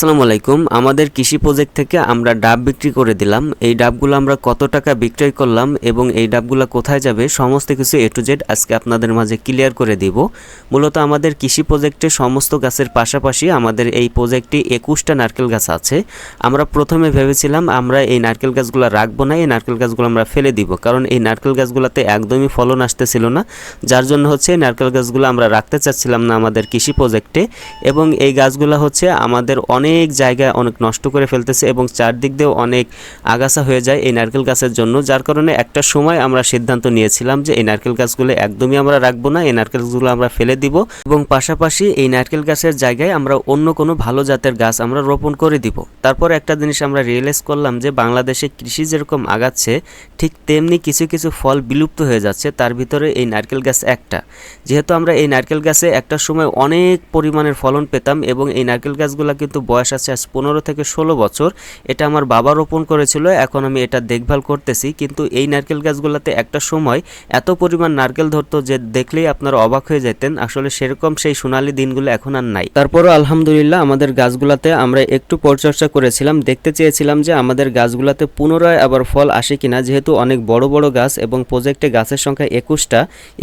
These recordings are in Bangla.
আসসালামু আলাইকুম। আমাদের কৃষি প্রজেক্ট থেকে আমরা ডাব বিক্রি করে দিলাম। এই ডাবগুলো আমরা কত টাকা বিক্রয় করলাম এবং এই ডাবগুলো কোথায় যাবে, সমস্ত কিছু এ টু জেড আজকে আপনাদের মাঝে ক্লিয়ার করে দিব। মূলত আমাদের কৃষি প্রজেক্টে সমস্ত গাছের পাশাপাশি আমাদের এই প্রজেক্টে একুশটা নারকেল গাছ আছে। আমরা প্রথমে ভেবেছিলাম আমরা এই নারকেল গাছগুলো রাখব না, এই নারকেল গাছগুলো আমরা ফেলে দিব। কারণ এই নারকেল গাছগুলোতে একদমই ফলন আসতেছিল না। যার জন্য হচ্ছে নারকেল গাছগুলো আমরা রাখতে চাচ্ছিলাম না আমাদের কৃষি প্রজেক্টে এবং এই গাছগুলো হচ্ছে আমাদের অনেক জায়গায় অনেক নষ্ট করে ফেলতেছে এবং চারদিক দিয়েও অনেক আগাছা হয়ে যায় এই নারকেল গাছের জন্য, যার কারণে একটা সময় আমরা সিদ্ধান্ত নিয়েছিলাম যে এই নারকেল গাছগুলো একদমই আমরা রাখব না, এই নারকেল গাছগুলো আমরা ফেলে দিব এবং পাশাপাশি এই নারকেল গাছের জায়গায় আমরা অন্য কোনো ভালো জাতের গাছ আমরা রোপণ করে দিব। তারপর একটা জিনিস আমরা রিয়েলাইজ করলাম যে বাংলাদেশে কৃষি যেরকম আগাচ্ছে, ঠিক তেমনি কিছু কিছু ফল বিলুপ্ত হয়ে যাচ্ছে, তার ভিতরে এই নারকেল গাছ একটা। যেহেতু আমরা এই নারকেল গাছে একটা সময় অনেক পরিমাণের ফলন পেতাম এবং এই নারকেল গাছগুলো কিন্তু বয়স আছে আজ পনেরো থেকে ষোলো বছর। এটা আমার বাবা রোপণ করেছিল, এখন আমি এটা দেখভাল করতেছি। কিন্তু এই নারকেল গাছগুলোতে একটা সময় এত পরিমাণ নারকেল ধরতো যে দেখলেই আপনারা অবাক হয়ে যেতেন। আসলে সেরকম সেই সোনালি দিনগুলো এখন আর নাই। তারপরও আলহামদুলিল্লাহ আমাদের গাছগুলাতে আমরা একটু পরিচর্যা করেছিলাম। দেখতে চেয়েছিলাম যে আমাদের গাছগুলাতে পুনরায় আবার ফল আসে কিনা। যেহেতু অনেক বড় বড় গাছ এবং প্রজেক্টে গাছের সংখ্যা একুশটা।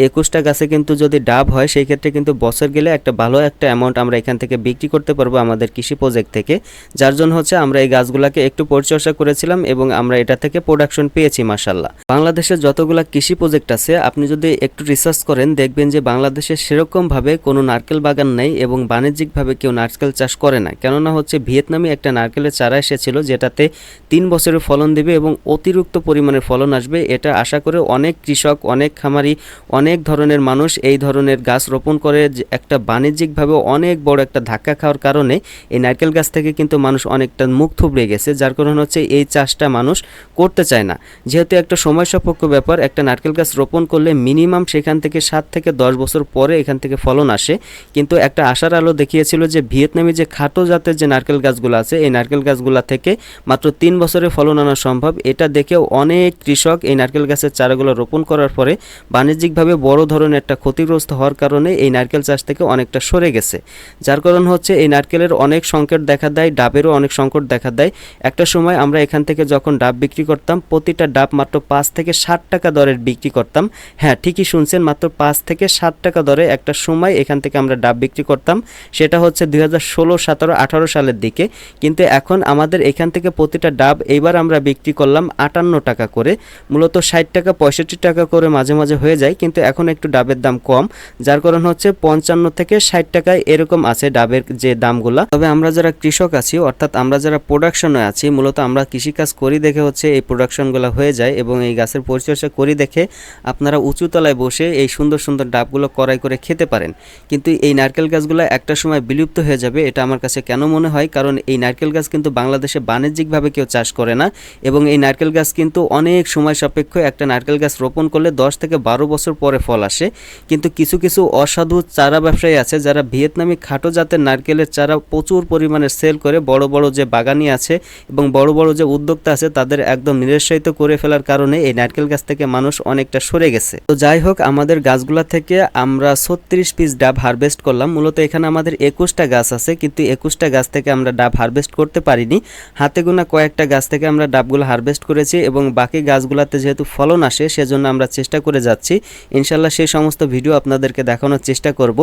একুশটা গাছে কিন্তু যদি ডাব হয়, সেই ক্ষেত্রে কিন্তু বছর গেলে একটা ভালো একটা অ্যামাউন্ট আমরা এখান থেকে বিক্রি করতে পারব আমাদের কৃষি প্রজেক্ট। থেকে, যার জন্য হচ্ছে আমরা এই গাছগুলাকে একটু পরিচর্যা করেছিলাম এবং আমরা এটা থেকে প্রোডাকশন পেয়েছি মাসাল্লাহ বাংলাদেশে যতগুলা কৃষি প্রজেক্ট আছে, আপনি যদি একটু রিসার্চ করেন, দেখবেন যে বাংলাদেশে সেরকমভাবে কোনো নারকেল বাগান নেই এবং বাণিজ্যিকভাবে কেউ নারকেল চাষ করে না। কেননা হচ্ছে ভিয়েতনামে একটা নারকেলের চারা এসেছিল, যেটাতে তিন বছরের ফলন দেবে এবং অতিরিক্ত পরিমাণের ফলন আসবে। এটা আশা করে অনেক কৃষক, অনেক খামারি, অনেক ধরনের মানুষ এই ধরনের গাছ রোপণ করে একটা বাণিজ্যিকভাবে অনেক বড় একটা ধাক্কা খাওয়ার কারণে এই নারকেল গাছ থেকে কিন্তু মানুষ অনেকটা মুখ থুবড়ে গেছে, যার কারণ হচ্ছে এই চাষটা মানুষ করতে চায় না। যেহেতু একটা সময় সাপেক্ষ ব্যাপার, একটা নারকেল গাছ রোপণ করলে মিনিমাম সেখান থেকে সাত থেকে দশ বছর পরে এখান থেকে ফলন আসে। কিন্তু একটা আশার আলো দেখিয়েছিল যে ভিয়েতনামে যে খাটো জাতের যে নারকেল গাছগুলো আছে, এই নারকেল গাছগুলো থেকে মাত্র তিন বছরে ফলন আনা সম্ভব। এটা দেখেও অনেক কৃষক এই নারকেল গাছের চারাগুলো রোপণ করার পরে বাণিজ্যিকভাবে বড় ধরনের একটা ক্ষতিগ্রস্ত হওয়ার কারণে এই নারকেল চাষ থেকে অনেকটা সরে গেছে। যার কারণ হচ্ছে এই নারকেলের অনেক সংকট দেখা দেয়, ডাবেরও অনেক সংকট দেখা দেয়। একটা সময় আমরা এখান থেকে যখন ডাব বিক্রি করতাম, প্রতিটা ডাব মাত্র পাঁচ থেকে ষাট টাকা দরের বিক্রি করতাম। হ্যাঁ ঠিকই শুনছেন, মাত্র পাঁচ থেকে ষাট টাকা দরে একটা সময় এখান থেকে আমরা ডাব বিক্রি করতাম। সেটা হচ্ছে দুই হাজার ষোলো, সতেরো, আঠারো সালের দিকে। কিন্তু এখন আমাদের এখান থেকে প্রতিটা ডাব এইবার আমরা বিক্রি করলাম আটান্ন টাকা করে। মূলত ষাট টাকা, পঁয়ষট্টি টাকা করে মাঝে মাঝে হয়ে যায়, কিন্তু এখন একটু ডাবের দাম কম। যার কারণ হচ্ছে পঞ্চান্ন থেকে ষাট টাকায় এরকম আছে ডাবের যে দামগুলা। তবে আমরা যারা কৃষক আছি, অর্থাৎ আমরা যারা প্রোডাকশনে আছি, মূলত আমরা কৃষিকাজ করি দেখে হচ্ছে এই প্রোডাকশনগুলো হয়ে যায় এবং এই গাছের পরিচর্যা করি দেখে আপনারা উঁচু তলায় বসে এই সুন্দর সুন্দর ডাবগুলো কড়াই করে খেতে পারেন। কিন্তু এই নারকেল গাছগুলো একটা সময় বিলুপ্ত হয়ে যাবে, এটা আমার কাছে কেন মনে হয়? কারণ এই নারকেল গাছ কিন্তু বাংলাদেশে বাণিজ্যিকভাবে কেউ চাষ করে না এবং এই নারকেল গাছ কিন্তু অনেক সময় সাপেক্ষ একটা নারকেল গাছ রোপণ করলে দশ থেকে বারো বছর পরে ফল আসে। কিন্তু কিছু কিছু অসাধু চারা ব্যবসায়ী আছে যারা ভিয়েতনামি খাটো জাতের নারকেলের চারা প্রচুর পরিমাণে সেল করে বড় বড় যে বাগানি আছে এবং বড় বড় যে উদ্যোক্তা আছে, তাদের একদম নিরুৎসাহিত করে ফেলার কারণে এই নারকেল গাছ থেকে মানুষ অনেকটা সরে গেছে। তো যাই হোক, আমাদের গাছগুলা থেকে আমরা ছত্রিশ পিস ডাব হারভেস্ট করলাম। মূলত এখানে আমাদের একুশটা গাছ আছে, কিন্তু একুশটা গাছ থেকে আমরা ডাব হারভেস্ট করতে পারিনি। হাতে গোনা কয়েকটা গাছ থেকে আমরা ডাবগুলো হারভেস্ট করেছি এবং বাকি গাছগুলোতে যেহেতু ফলন আসে, সেজন্য আমরা চেষ্টা করে যাচ্ছি। ইনশাল্লাহ সেই সমস্ত ভিডিও আপনাদেরকে দেখানোর চেষ্টা করব।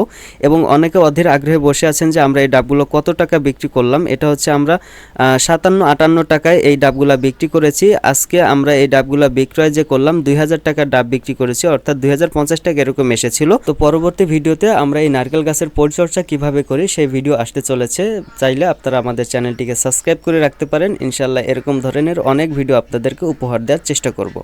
এবং অনেকে অধীর আগ্রহে বসে আছেন যে আমরা এই ডাবগুলো কত টাকা বিক্রি করলাম। এটা হচ্ছে আমরা সাতান্ন, আটান্ন টাকায় এই ডাবগুলা বিক্রি করেছি। আজকে আমরা এই ডাবগুলা বিক্রয় যে করলাম, দুই হাজার টাকার ডাব বিক্রি করেছি, অর্থাৎ দুই হাজার পঞ্চাশ টাকা এরকম এসেছিল। তো পরবর্তী ভিডিওতে আমরা এই নারকেল গাছের পরিচর্যা কীভাবে করি, সেই ভিডিও আসতে চলেছে। চাইলে আপনারা আমাদের চ্যানেলটিকে সাবস্ক্রাইব করে রাখতে পারেন। ইনশাল্লাহ এরকম ধরনের অনেক ভিডিও আপনাদেরকে উপহার দেওয়ার চেষ্টা করব।